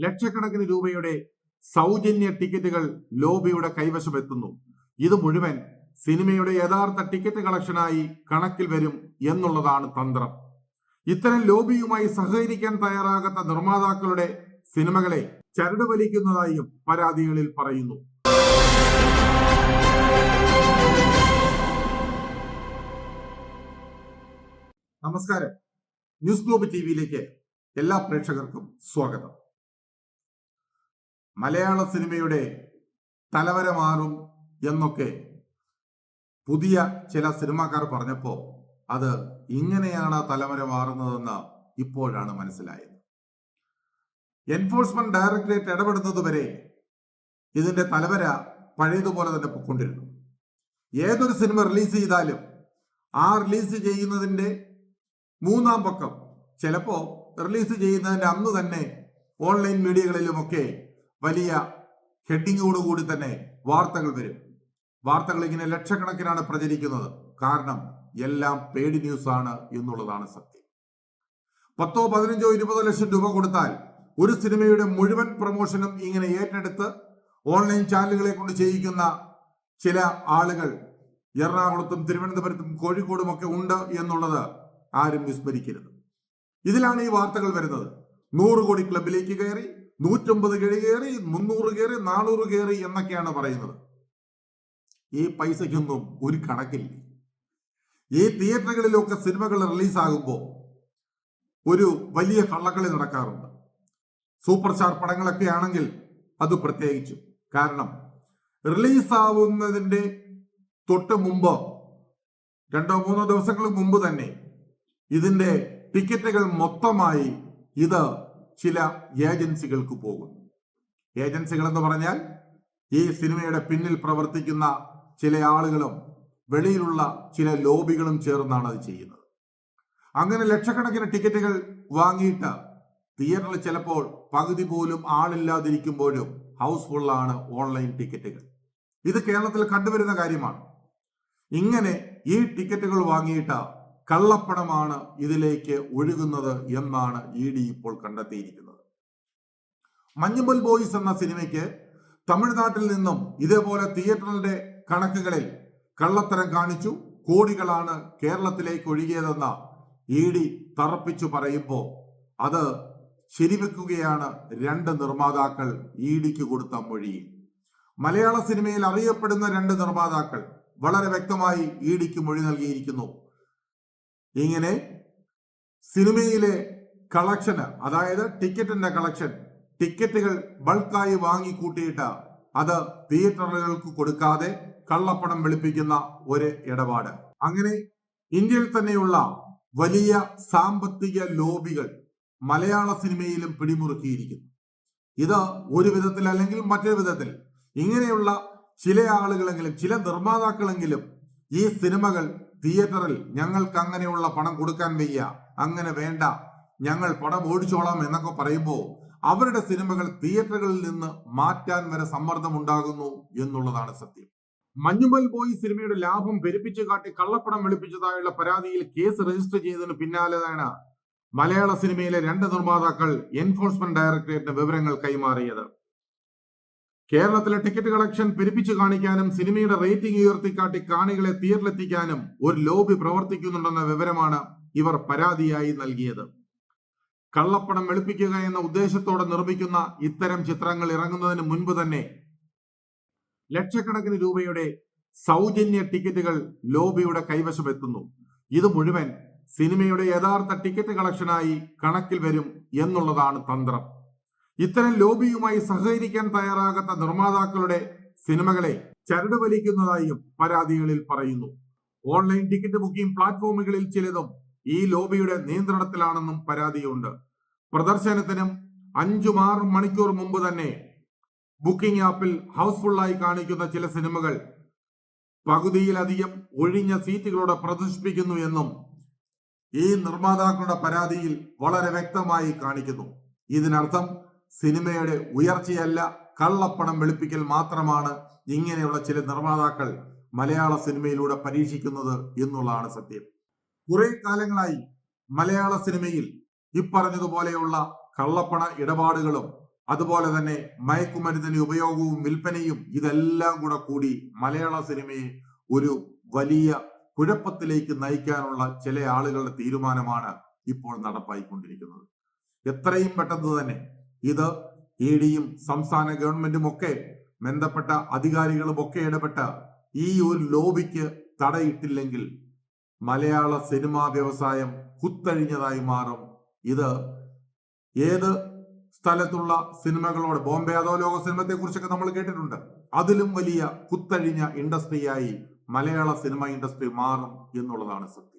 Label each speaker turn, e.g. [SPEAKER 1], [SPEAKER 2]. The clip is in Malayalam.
[SPEAKER 1] ലക്ഷക്കണക്കിന് രൂപയുടെ സൗജന്യ ടിക്കറ്റുകൾ ലോബിയുടെ കൈവശമെത്തുന്നു. ഇത് മുഴുവൻ സിനിമയുടെ യഥാർത്ഥ ടിക്കറ്റ് കളക്ഷനായി കണക്കിൽ വരും എന്നുള്ളതാണ് തന്ത്രം. ഇത്തരം ലോബിയുമായി സഹകരിക്കാൻ തയ്യാറാകാത്ത നിർമ്മാതാക്കളുടെ സിനിമകളെ ചരടുവലിക്കുന്നതായും പരാതികളിൽ പറയുന്നു. നമസ്കാരം. ന്യൂസ് ഗ്ലോബ് ടി വിയിലേക്ക് എല്ലാ പ്രേക്ഷകർക്കും സ്വാഗതം. മലയാള സിനിമയുടെ തലവര മാറും എന്നൊക്കെ പുതിയ ചില സിനിമാക്കാർ പറഞ്ഞപ്പോൾ അത് ഇങ്ങനെയാണ് തലവര മാറുന്നതെന്ന് ഇപ്പോഴാണ് മനസ്സിലായത്. എൻഫോഴ്സ്മെന്റ് ഡയറക്ടറേറ്റ് ഇടപെടുന്നതുവരെ ഇതിന്റെ തലവര പഴയതുപോലെ തന്നെ പൊക്കൊണ്ടിരുന്നു. ഏതൊരു സിനിമ റിലീസ് ചെയ്താലും ആ റിലീസ് ചെയ്യുന്നതിന്റെ മൂന്നാം പക്കം ചിലപ്പോ റിലീസ് ചെയ്യുന്നതിന്റെ അന്ന് തന്നെ ഓൺലൈൻ മീഡിയകളിലുമൊക്കെ വലിയ ഹെഡിങ്ങോടുകൂടി തന്നെ വാർത്തകൾ വരും. വാർത്തകൾ ഇങ്ങനെ ലക്ഷക്കണക്കിനാണ് പ്രചരിക്കുന്നത്. കാരണം എല്ലാം പേഡ് ന്യൂസ് ആണ് എന്നുള്ളതാണ് സത്യം. പത്തോ പതിനഞ്ചോ ഇരുപതോ ലക്ഷം രൂപ കൊടുത്താൽ ഒരു സിനിമയുടെ മുഴുവൻ പ്രൊമോഷനും ഇങ്ങനെ ഏറ്റെടുത്ത് ഓൺലൈൻ ചാനലുകളെ കൊണ്ട് ചെയ്യിക്കുന്ന ചില ആളുകൾ എറണാകുളത്തും തിരുവനന്തപുരത്തും കോഴിക്കോടും ഒക്കെ ഉണ്ട് എന്നുള്ളത് ആരും വിസ്മരിക്കരുത്. ഇതിലാണ് ഈ വാർത്തകൾ വരുന്നത്. നൂറ് കോടി ക്ലബിലേക്ക് കയറി നൂറ്റമ്പത് കയറി മുന്നൂറ് കയറി നാനൂറ് കയറി എന്നൊക്കെയാണ് പറയുന്നത്. ഈ പൈസയ്ക്കൊന്നും ഒരു കണക്കില്ല. ഈ തിയേറ്ററുകളിലൊക്കെ സിനിമകൾ റിലീസാകുമ്പോൾ ഒരു വലിയ കള്ളക്കളി നടക്കാറുണ്ട്. സൂപ്പർ സ്റ്റാർ പടങ്ങളൊക്കെ ആണെങ്കിൽ അത് പ്രത്യേകിച്ചും. കാരണം റിലീസാവുന്നതിന്റെ തൊട്ട് മുമ്പ് രണ്ടോ മൂന്നോ ദിവസങ്ങൾക്ക് മുമ്പ് തന്നെ ഇതിന്റെ ടിക്കറ്റുകൾ മൊത്തമായി ഇത് ചില ഏജൻസികൾക്ക് പോകും. ഏജൻസികൾ എന്ന് പറഞ്ഞാൽ ഈ സിനിമയുടെ പിന്നിൽ പ്രവർത്തിക്കുന്ന ചില ആളുകളും വെളിയിലുള്ള ചില ലോബികളും ചേർന്നാണ് അത് ചെയ്യുന്നത്. അങ്ങനെ ലക്ഷക്കണക്കിന് ടിക്കറ്റുകൾ വാങ്ങിയിട്ട് തിയേറ്ററിൽ ചിലപ്പോൾ പകുതി പോലും ആളില്ലാതിരിക്കുമ്പോഴും ഹൗസ്ഫുള്ളാണ് ഓൺലൈൻ ടിക്കറ്റുകൾ. ഇത് കേരളത്തിൽ കണ്ടുവരുന്ന കാര്യമാണ്. ഇങ്ങനെ ഈ ടിക്കറ്റുകൾ വാങ്ങിയിട്ട് കള്ളപ്പണമാണ് ഇതിലേക്ക് ഒഴുകുന്നത് എന്നാണ് ഇ ഡി ഇപ്പോൾ കണ്ടെത്തിയിരിക്കുന്നത്. മഞ്ഞുമൽ ബോയ്സ് എന്ന സിനിമയ്ക്ക് തമിഴ്നാട്ടിൽ നിന്നും ഇതേപോലെ തിയേറ്ററിന്റെ കണക്കുകളിൽ കള്ളത്തരം കാണിച്ചു. കോടികളാണ് കേരളത്തിലേക്ക് ഒഴുകിയതെന്ന ഇ ഡി തറപ്പിച്ചു പറയുമ്പോൾ അത് ശരിവെക്കുകയാണ് രണ്ട് നിർമ്മാതാക്കൾ ഇ ഡിക്ക് കൊടുത്ത മൊഴിയിൽ മലയാള സിനിമയിൽ അറിയപ്പെടുന്ന രണ്ട് നിർമ്മാതാക്കൾ വളരെ വ്യക്തമായി ഇ ഡിക്ക് മൊഴി നൽകിയിരിക്കുന്നു. ഇങ്ങനെ സിനിമയിലെ കളക്ഷന് അതായത് ടിക്കറ്റിന്റെ കളക്ഷൻ ടിക്കറ്റുകൾ ബൾക്കായി വാങ്ങിക്കൂട്ടിയിട്ട് അത് തിയേറ്ററുകൾക്ക് കൊടുക്കാതെ കള്ളപ്പണം വെളുപ്പിക്കുന്ന ഒരു ഇടപാട്. അങ്ങനെ ഇന്ത്യയിൽ തന്നെയുള്ള വലിയ സാമ്പത്തിക ലോബികൾ മലയാള സിനിമയിലും പിടിമുറുക്കിയിരിക്കുന്നു. ഇത് ഒരു വിധത്തിൽ അല്ലെങ്കിൽ മറ്റൊരു വിധത്തിൽ ഇങ്ങനെയുള്ള ചില ആളുകളെങ്കിലും ചില നിർമ്മാതാക്കളെങ്കിലും ഈ സിനിമകൾ തിയേറ്ററിൽ ഞങ്ങൾക്ക് അങ്ങനെയുള്ള പണം കൊടുക്കാൻ വയ്യ. അങ്ങനെ വേണ്ട. ഞങ്ങൾ പണം ഓടിച്ചോളാം എന്നൊക്കെ പറയുമ്പോൾ അവരുടെ സിനിമകൾ തിയേറ്ററുകളിൽ നിന്ന് മാറ്റാൻ വരെ സമ്മർദ്ദം ഉണ്ടാകുന്നു എന്നുള്ളതാണ് സത്യം. മഞ്ഞുമൽ ബോയ് സിനിമയുടെ ലാഭം പെരുപ്പിച്ചു കാട്ടി കള്ളപ്പണം വെളുപ്പിച്ചതായുള്ള പരാതിയിൽ കേസ് രജിസ്റ്റർ ചെയ്തതിന് പിന്നാലെയാണ് മലയാള സിനിമയിലെ രണ്ട് നിർമ്മാതാക്കൾ എൻഫോഴ്സ്മെന്റ് ഡയറക്ടറേറ്റിന് വിവരങ്ങൾ കൈമാറിയത്. കേരളത്തിലെ ടിക്കറ്റ് കളക്ഷൻ പെരുപ്പിച്ചു കാണിക്കാനും സിനിമയുടെ റേറ്റിംഗ് ഉയർത്തിക്കാട്ടി കാണികളെ തീരിലെത്തിക്കാനും ഒരു ലോബി പ്രവർത്തിക്കുന്നുണ്ടെന്ന വിവരമാണ് ഇവർ പരാതിയായി നൽകിയത്. കള്ളപ്പണം വെളുപ്പിക്കുക എന്ന ഉദ്ദേശത്തോടെ നിർമ്മിക്കുന്ന ഇത്തരം ചിത്രങ്ങൾ ഇറങ്ങുന്നതിന് മുൻപ് തന്നെ ലക്ഷക്കണക്കിന് രൂപയുടെ സൗജന്യ ടിക്കറ്റുകൾ ലോബിയുടെ കൈവശമെത്തുന്നു. ഇത് മുഴുവൻ സിനിമയുടെ യഥാർത്ഥ ടിക്കറ്റ് കളക്ഷനായി കണക്കിൽ വരും എന്നുള്ളതാണ് തന്ത്രം. ഇത്തരം ലോബിയുമായി സഹകരിക്കാൻ തയ്യാറാകാത്ത നിർമ്മാതാക്കളുടെ സിനിമകളെ ചരട് വലിക്കുന്നതായും പരാതികളിൽ പറയുന്നു. ഓൺലൈൻ ടിക്കറ്റ് ബുക്കിംഗ് പ്ലാറ്റ്ഫോമുകളിൽ ചിലതും ഈ ലോബിയുടെ നിയന്ത്രണത്തിലാണെന്നും പരാതിയുണ്ട്. പ്രദർശനത്തിനും അഞ്ചു ആറും മണിക്കൂർ മുമ്പ് തന്നെ ബുക്കിംഗ് ആപ്പിൽ ഹൗസ്ഫുള്ളായി കാണിക്കുന്ന ചില സിനിമകൾ പകുതിയിലധികം ഒഴിഞ്ഞ സീറ്റുകളോടെ പ്രദർശിപ്പിക്കുന്നു എന്നും ഈ നിർമ്മാതാക്കളുടെ പരാതിയിൽ വളരെ വ്യക്തമായി കാണിക്കുന്നു. ഇതിനർത്ഥം സിനിമയുടെ ഉയർച്ചയല്ല കള്ളപ്പണം വെളുപ്പിക്കൽ മാത്രമാണ് ഇങ്ങനെയുള്ള ചില നിർമ്മാതാക്കൾ മലയാള സിനിമയിലൂടെ പരീക്ഷിക്കുന്നത് എന്നുള്ളതാണ് സത്യം. കുറെ കാലങ്ങളായി മലയാള സിനിമയിൽ ഇപ്പറഞ്ഞതുപോലെയുള്ള കള്ളപ്പണ ഇടപാടുകളും അതുപോലെ തന്നെ മയക്കുമരുന്നിന്റെ ഉപയോഗവും വിൽപ്പനയും ഇതെല്ലാം കൂടെ കൂടി മലയാള സിനിമയെ ഒരു വലിയ കുഴപ്പത്തിലേക്ക് നയിക്കാനുള്ള ചില ആളുകളുടെ തീരുമാനമാണ് ഇപ്പോൾ നടപ്പായിക്കൊണ്ടിരിക്കുന്നത്. എത്രയും പെട്ടെന്ന് തന്നെ ഇത് ഇ ഡിയും സംസ്ഥാന ഗവൺമെന്റും ഒക്കെ ബന്ധപ്പെട്ട അധികാരികളും ഒക്കെ ഇടപെട്ട ഈ ഒരു ലോബിക്ക് തടയിട്ടില്ലെങ്കിൽ മലയാള സിനിമാ വ്യവസായം കുത്തഴിഞ്ഞതായി മാറും. ഇത് ഏത് സ്ഥലത്തുള്ള സിനിമകളോട് ബോംബെ അതോ ലോക സിനിമത്തെ കുറിച്ചൊക്കെ നമ്മൾ കേട്ടിട്ടുണ്ട്. അതിലും വലിയ കുത്തഴിഞ്ഞ ഇൻഡസ്ട്രിയായി മലയാള സിനിമ ഇൻഡസ്ട്രി മാറും എന്നുള്ളതാണ് സത്യം.